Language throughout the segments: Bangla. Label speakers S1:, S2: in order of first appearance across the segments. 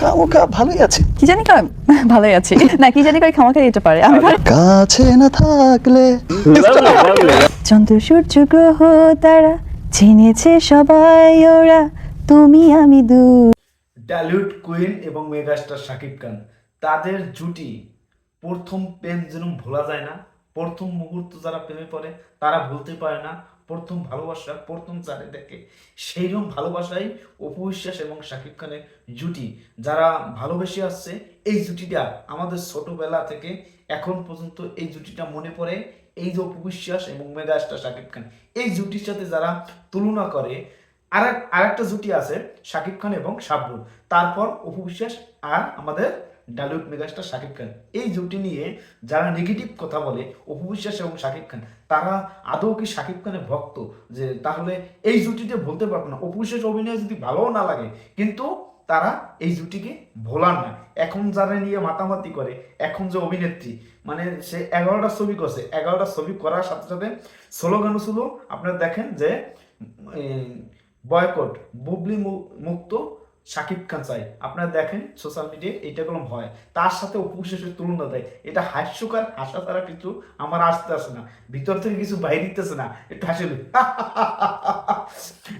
S1: খামোখা ভালোই আছে।
S2: কি জানি কয় ভালোই আছি। না কি জানি কয় খামাখা দিতে পারে। আমি
S1: কাছে না থাকলে।
S2: চন্দ্র সূর্য গ্রহ তারা চিনেছে সবাই ওরা। তুমি আমি দু
S3: ডালিউড কুইন এবং মেগাস্টার শাকিব খান তাদের জুটি প্রথম প্রেম যেন ভোলা যায় না। প্রথম মুহূর্ত যারা প্রেমে পড়ে তারা ভুলতে পারে না। প্রথম ভালোবাসা, প্রথম চারে দেখে সেইরকম ভালোবাসাই অপু বিশ্বাস এবং শাকিব খানের জুটি। যারা ভালোবেসে আসছে, এই জুটিটা আমাদের ছোটবেলা থেকে এখন পর্যন্ত এই জুটিটা মনে পড়ে। এই যে অপু বিশ্বাস এবং মেগাস্টার শাকিব খান, এই জুটির সাথে যারা তুলনা করে আর আরেকটা জুটি আছে শাকিব খান এবং শাবনুর। তারপর অপু বিশ্বাস আর আমাদের ডালিউড মেগাস্টার শাকিব খান। এই জুটি নিয়ে যারা নেগেটিভ কথা বলে, অপু বিশ্বাস এবং শাকিব খান, তারা আদৌ কি শাকিব খানের ভক্ত? যে তাহলে এই জুটিতে বলতে পারব না। অপু বিশ্বাস অভিনয় যদি ভালোও না লাগে, কিন্তু তারা এই জুটিকে ভোলার না। এখন যারা নিয়ে মাতামাতি করে, এখন যে অভিনেত্রী মানে সে এগারোটা ছবি করছে, এগারোটা ছবি করার সাথে সাথে স্লোগানও ছিল আপনারা দেখেন যে বয়কট, বুবলি মুক্ত শাকিব খান চাই। আপনারা দেখেন সোশ্যাল মিডিয়ায় এইটা কোনো হয়। তার সাথে উপবিশ্বাসের তুলনা দেয়। এটা হাস্যকর হাসা তারা কিছু আমার আসতে আসে না। ভিতর থেকে কিছু বাইরে দিতেছে না। একটু হাসিল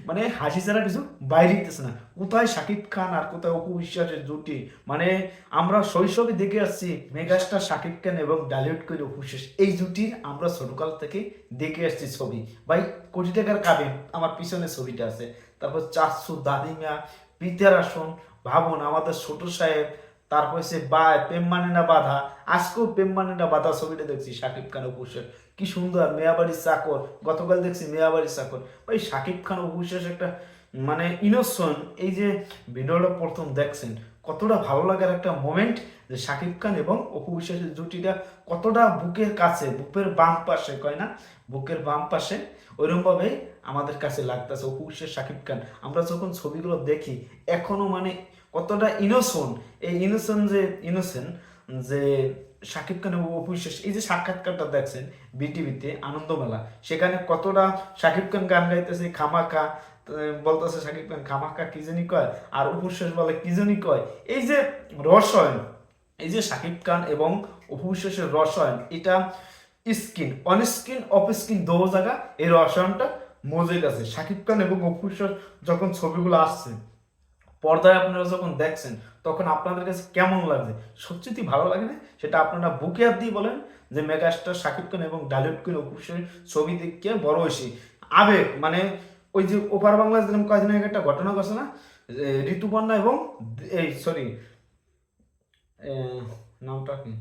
S3: মানে হাসি ছাড়া কিছু বাইরে দিতেছে না। কোথায় শাকিব খান আর কোথায় অপু বিশ্বাসের জুটি? মানে আমরা শৈশবে দেখে আসছি মেগাস্টার শাকিব খান এবং ডালিউড কোহলি অপু বিশ্বাস এই জুটির আমরা ছোটকাল থেকে দেখে আসছি ছবি। ভাই কোটি টাকার কাবে আমার পিছনে ছবিটা আছে। তারপর চারশো দাদিমা পিতার আসন, ভাবুন আমাদের ছোট সাহেব তারপর হয়েছে বা প্রেম মানে না বাধা। আজকেও প্রেম মানে না বাধা ছবিটা দেখছি শাকিব খান অপুষের কি সুন্দর মেয়াবাড়ির চাকর। গতকাল দেখছি মেয়াবাড়ির চাকর। ওই শাকিব খান অপুষের একটা মানে ইনোসন এই যে ভিডিওটা প্রথম দেখছেন কতটা ভালো লাগার একটা মোমেন্ট যে শাকিব খান এবং অপু বিশ্বাসের জুটিটা কতটা বুকের কাছে, বুকের বাম পাশে, কয় না? বুকের বাম পাশে ওইরকমভাবে আমাদের কাছে লাগতেছে অপু বিশ্বাস, শাকিব খান। আমরা যখন ছবিগুলো দেখি, এখনও মানে কতটা ইনোসন এই ইনোসেন যে ইনোসেন যে শাকিব খান এবং অপু বিশ্বাস, এই যে সাক্ষাৎকারটা দেখছেন, বিটিভিতে আনন্দমেলা, সেখানে কতটা শাকিব খান গান গাইতেছে খামাকা বলতেছে শাকিব খান খামাকা কি জানি কয়? আর অপু বিশ্বাস বলে কি জানি কয়? এই যে রসায়ন, এই যে শাকিব খান এবং অপু বিশ্বাসের রসায়ন, এটা screen on screen off screen দো জায়গা, এই রসায়নটা মজে গেছে শাকিব খান এবং অপু বিশ্বাস যখন ছবিগুলো আসছে, পর্দায় আপনারা যখন দেখছেন, তখন আপনাদের কাছে কেমন লাগছে? সত্যি ভালো লাগে না? সেটা আপনারা বুকে হাত দিয়ে বলেন যে মেগাস্টার শাকিব খান এবং ডালিউড কুইন অপু বিশ্বাসের ছবি দেখে বড় হয়েছি। আবেগ মানে ওই যে ওপার বাংলাদেশ যেরকম কয়েকদিন আগে একটা ঘটনা ঘটছে না ঋতুপর্ণা এবং এই সরি নামটা কি?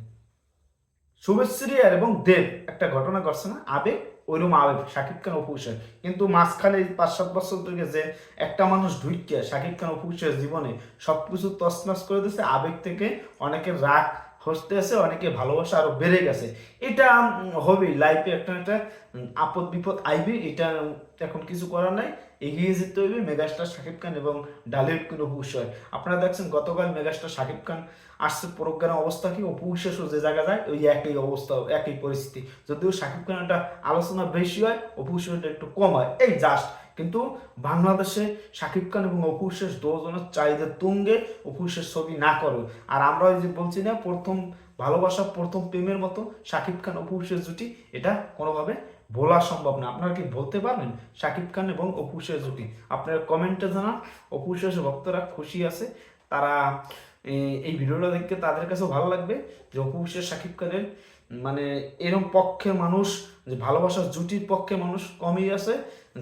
S3: শুভশ্রী আর এবং দেব একটা ঘটনা ঘটছে না, আবেগ, ওইরকম আবেগ, শাকিব খান অপুষের কিন্তু মাঝখানে পাঁচ সাত বছর থেকে যে একটা মানুষ ঢুকিয়ে শাকিব খান অপুষের জীবনে সব কিছু তছনছ করে দিচ্ছে আবেগ থেকে অনেকের রাগ হসতে আছে অনেকে ভালোবাসা আরও বেড়ে গেছে। এটা হবেই লাইফে একটা একটা আপদ বিপদ আইবে, এটা এখন কিছু করার নাই। এগিয়ে যেতে হইবে মেগাস্টার শাকিব খান এবং ডালিউড কোনো বিষয় আপনারা দেখছেন গতকাল মেগাস্টার শাকিব খান আসছে প্রজ্ঞানের অবস্থা কি? অপু বিশ্বাসও যে জায়গা যায়, ওই একই অবস্থা, একই পরিস্থিতি। যদিও শাকিব একটা আলোচনা বেশি হয়, অপু একটু কম হয়, এই জাস্ট কিন্তু বাংলাদেশে শাকিব খান এবং অপু বিশ্বাস দুজনের চাহিদা তুঙ্গে অপু বিশ্বাস ছবি না করো। আর আমরা ওই যে বলছি না, প্রথম ভালোবাসা প্রথম প্রেমের মতো শাকিব খান অপু জুটি, এটা কোনোভাবে বলা সম্ভব না। আপনারা কি বলতে পারবেন শাকিব খান এবং অপু জুটি? আপনারা কমেন্টে জানান, অপু ভক্তরা খুশি আছে, তারা এই ভিডিওটা দেখতে তাদের কাছেও ভালো লাগবে যে অপু বিশ্বাস শাকিব খানের মানে এরকম পক্ষে মানুষ, যে ভালোবাসার জুটির পক্ষে মানুষ কমই আছে।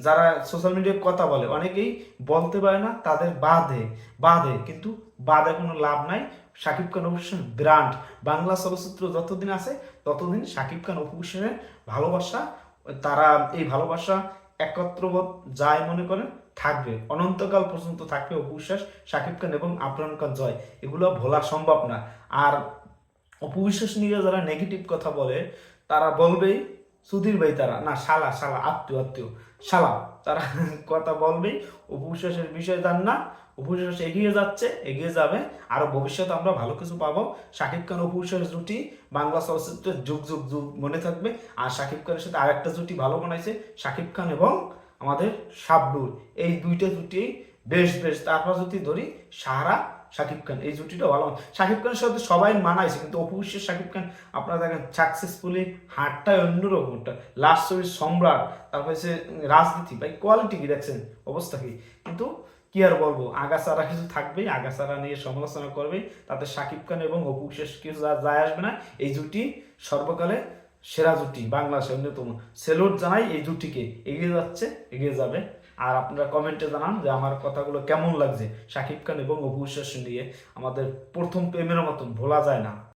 S3: যারা সোশ্যাল মিডিয়ায় কথা বলে, অনেকেই বলতে পারে না, তাদের বাদে বাদে, কিন্তু বাদে কোনো লাভ নাই। শাকিব খান অবশ্যই ব্র্যান্ড বাংলা চলচ্চিত্র যতদিন আছে, ততদিন শাকিব খান অপবিশ্বাসের ভালোবাসা, তারা এই ভালোবাসা একত্রবোধ যায় মনে করেন থাকবে। অনন্তকাল পর্যন্ত থাকবে অপবিশ্বাস শাকিব খান এবং আফরান খান জয়। এগুলো ভোলা সম্ভব না। আর অপবিশ্বাস নিয়ে যারা নেগেটিভ কথা বলে, তারা বলবেই, সুধীর ভাই তারা, না, শালা শালা, আত্মীয় আত্মীয়। শালা তারা কথা বলবে অপবিশ্বাসের বিষয় জান না অপবিশ্বাস এগিয়ে যাচ্ছে, এগিয়ে যাবে, আরও ভবিষ্যতে আমরা ভালো কিছু পাবো। শাকিব খান অপবিশ্বাস জুটি বাংলা চলচ্চিত্রের যুগ যুগ যুগ মনে থাকবে। আর শাকিব খানের সাথে আরেকটা জুটি ভালো বানাইছে, শাকিব খান এবং আমাদের শাবনুর। এই দুইটা জুটি বেশ বেশ। তারপর যদি ধরি সাহারা শাকিব খান, এই জুটিটা ভালো। শাকিব খানের সাথে সবাই মানাইছে, কিন্তু অপু বিশ্বাস, শাকিব খান, আপনারা দেখেন সাকসেসফুলি হাটটাই অন্যরকম একটা লাস্ট ছবি সম্রাট, তারপর হচ্ছে রাজনীতি, ভাই কোয়ালিটি কি দেখছেন? অবস্থা কি? কিন্তু কি আর বলব আগাছারা কিছু থাকবেই আগাছারা নিয়ে সমালোচনা করবে তাতে শাকিব খান এবং অপু বিশ্বাস কিছু যায় আসবে না। এই জুটি সর্বকালে সেরা জুটি, বাংলাদেশের অন্যতম। সেলুট জানাই এই জুটিকে, এগিয়ে যাচ্ছে, এগিয়ে যাবে। আর আপনারা কমেন্টে জানান যে আমার কথাগুলো কেমন লাগছে। শাকিব খান এবং অপু বিশ্বাস নিয়ে আমাদের প্রথম প্রেমের মতন ভোলা যায় না।